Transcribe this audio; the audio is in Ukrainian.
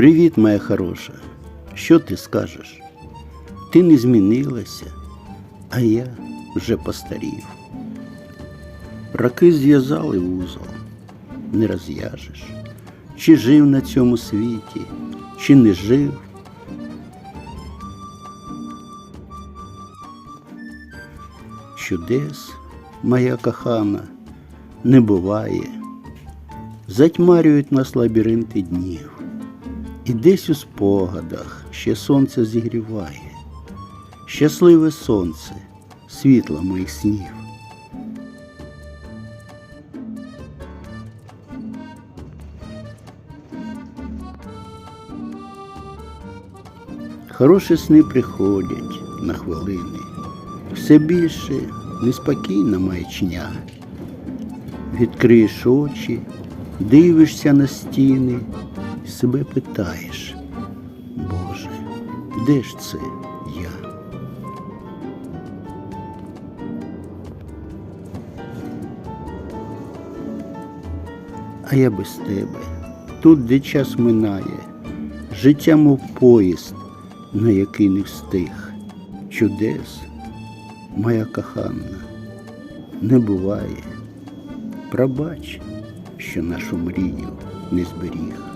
Привіт, моя хороша. Що ти скажеш? Ти не змінилася, а я вже постарів. Роки зв'язали вузол, не розв'яжеш. Чи жив на цьому світі, чи не жив. Чудес, моя кохана, не буває. Затьмарюють нас лабіринти днів. І десь у спогадах ще сонце зігріває, щасливе сонце, світло моїх снів. Хороші сни приходять на хвилини, все більше неспокійна маячня. Відкриєш очі, дивишся на стіни, себе питаєш, Боже, де ж це я? А я без тебе, тут, де час минає, життя, мов поїзд, на який не встиг. Чудес, моя кохана, не буває. Пробач, що нашу мрію не зберіг.